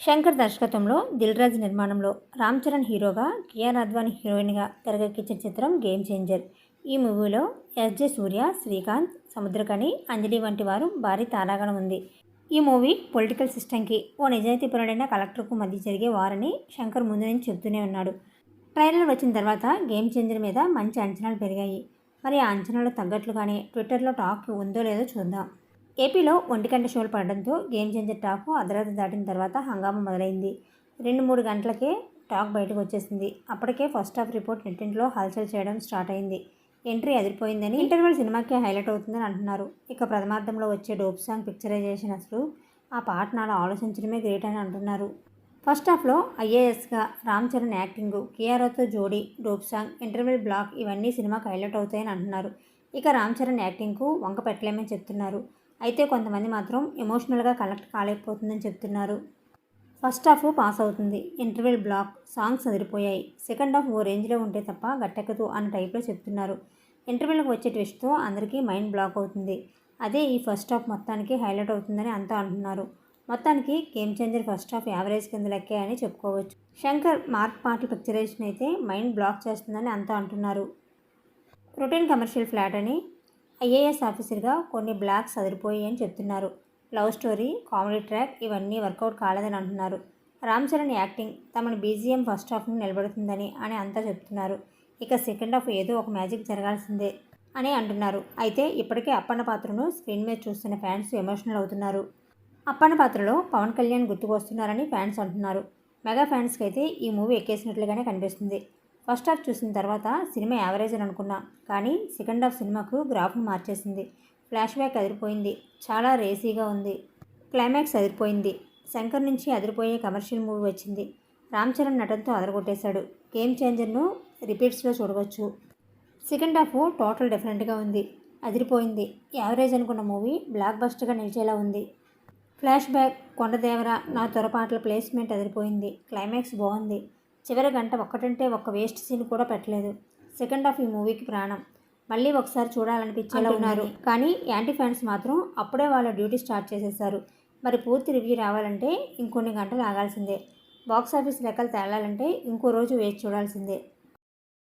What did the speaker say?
శంకర్ దర్శకత్వంలో దిల్రాజ్ నిర్మాణంలో రామ్ చరణ్ హీరోగా కియార్ అద్వాని హీరోయిన్గా తెరకెక్కించిన చిత్రం గేమ్ చేంజర్ ఈ మూవీలో ఎస్జే సూర్య శ్రీకాంత్ సముద్రకని అంజలి వంటి వారు భారీ తారాగణం ఉంది. ఈ మూవీ పొలిటికల్ సిస్టమ్కి ఓ నిజాయితీపరుడైన కలెక్టర్కు మధ్య జరిగే వారని శంకర్ ముందు నుంచి చెబుతూనే ఉన్నాడు. ట్రైలర్ వచ్చిన తర్వాత గేమ్ చేంజర్ మీద మంచి అంచనాలు పెరిగాయి. మరి ఆ అంచనాలు తగ్గట్లుగానే ట్విట్టర్లో టాక్ ఉందో లేదో చూద్దాం. ఏపీలో ఒంటికంట షోలు పడడంతో గేమ్ చేంజర్ టాక్ అర్ధరాత్రి దాటిన తర్వాత హంగామా మొదలైంది. రెండు మూడు గంటలకే టాక్ బయటకు వచ్చేసింది. అప్పటికే ఫస్ట్ హాఫ్ రిపోర్ట్ నెట్టింట్లో హల్చల్ చేయడం స్టార్ట్ అయింది. ఎంట్రీ అదిరిపోయిందని ఇంటర్వెల్ సినిమాకి హైలైట్ అవుతుందని అంటున్నారు. ఇక ప్రథమార్థంలో వచ్చే డోప్ సాంగ్ పిక్చరైజేషన్ అసలు ఆ పాట నాలో ఆలోచించడమే గ్రేట్ అని అంటున్నారు. ఫస్ట్ హాఫ్లో ఐఏఎస్గా రామ్ చరణ్ యాక్టింగ్ కేఆర్ఓతో జోడీ డోప్ సాంగ్ ఇంటర్వెల్ బ్లాక్ ఇవన్నీ సినిమాకి హైలైట్ అవుతాయని అంటున్నారు. ఇక రామ్ చరణ్ యాక్టింగ్కు వంక పెట్టలేమని చెప్తున్నారు. అయితే కొంతమంది మాత్రం ఎమోషనల్గా కనెక్ట్ కాలేకపోతుందని చెప్తున్నారు. ఫస్ట్ హాఫ్ పాస్ అవుతుంది. ఇంటర్వెల్ బ్లాక్ సాంగ్స్ అదిరిపోయాయి. సెకండ్ హాఫ్ ఓ రేంజ్లో ఉంటే తప్ప గట్టెక్కదు అన్న టైప్లో చెప్తున్నారు. ఇంటర్వెల్కి వచ్చే ట్విస్ట్తో అందరికీ మైండ్ బ్లాక్ అవుతుంది. అదే ఈ ఫస్ట్ హాఫ్ మొత్తానికి హైలైట్ అవుతుందని అంతా అంటున్నారు. మొత్తానికి game changer first half average కింద లెక్కే అని చెప్పుకోవచ్చు. శంకర్ మార్క్ పార్టీ పిక్చరైజేషన్ అయితే మైండ్ బ్లాక్ చేస్తుందని అంతా అంటున్నారు. రొటీన్ కమర్షియల్ ఫ్లాట్ అని ఐఏఎస్ ఆఫీసర్గా కొన్ని బ్లాక్స్ అదిరిపోయాయని అని చెప్తున్నారు. లవ్ స్టోరీ కామెడీ ట్రాక్ ఇవన్నీ వర్కౌట్ కాలేదని అంటున్నారు. రామ్ చరణ్ యాక్టింగ్ తమను బీజిఎం ఫస్ట్ హాఫ్ను నిలబడుతుందని అని అంతా చెప్తున్నారు. ఇక సెకండ్ హాఫ్ ఏదో ఒక మ్యాజిక్ జరగాల్సిందే అని అంటున్నారు. అయితే ఇప్పటికే అప్పన్న పాత్రను స్క్రీన్ మీద చూస్తున్న ఫ్యాన్స్ ఎమోషనల్ అవుతున్నారు. అప్పన్న పాత్రలో పవన్ కళ్యాణ్ గుర్తుకొస్తున్నారని ఫ్యాన్స్ అంటున్నారు. మెగా ఫ్యాన్స్కి అయితే ఈ మూవీ ఎక్కేసినట్లుగానే కనిపిస్తుంది. ఫస్ట్ హాఫ్ చూసిన తర్వాత సినిమా యావరేజ్ అని అనుకున్నా కానీ సెకండ్ హాఫ్ సినిమాకు గ్రాఫ్ను మార్చేసింది. ఫ్లాష్ బ్యాక్ అదిరిపోయింది. చాలా రేసీగా ఉంది. క్లైమాక్స్ అదిరిపోయింది. శంకర్ నుంచి అదిరిపోయే కమర్షియల్ మూవీ వచ్చింది. రామ్ చరణ్ నటనతో అదరగొట్టేశాడు. గేమ్ చేంజర్ను రిపీట్స్లో చూడవచ్చు. సెకండ్ హాఫ్ టోటల్ డిఫరెంట్గా ఉంది. అదిరిపోయింది. యావరేజ్ అనుకున్న మూవీ బ్లాక్ బస్టర్గా నిలిచేలా ఉంది. ఫ్లాష్ బ్యాక్ కొండదేవర నా తొరపాట్ల ప్లేస్మెంట్ అదిరిపోయింది. క్లైమాక్స్ బాగుంది. చివరి గంట ఒక్కటంటే ఒక్క వేస్ట్ సీన్ కూడా పెట్టలేదు. సెకండ్ హాఫ్ ఈ మూవీకి ప్రాణం. మళ్ళీ ఒకసారి చూడాలనిపించేలా ఉన్నారు. కానీ యాంటీ ఫ్యాన్స్ మాత్రం అప్పుడే వాళ్ళ డ్యూటీ స్టార్ట్ చేసేసారు మరి పూర్తి రివ్యూ రావాలంటే ఇంకొన్ని గంటలు ఆగాల్సిందే. బాక్స్ ఆఫీస్ లెక్కలు తేలాలంటే ఇంకో రోజు వేచి చూడాల్సిందే.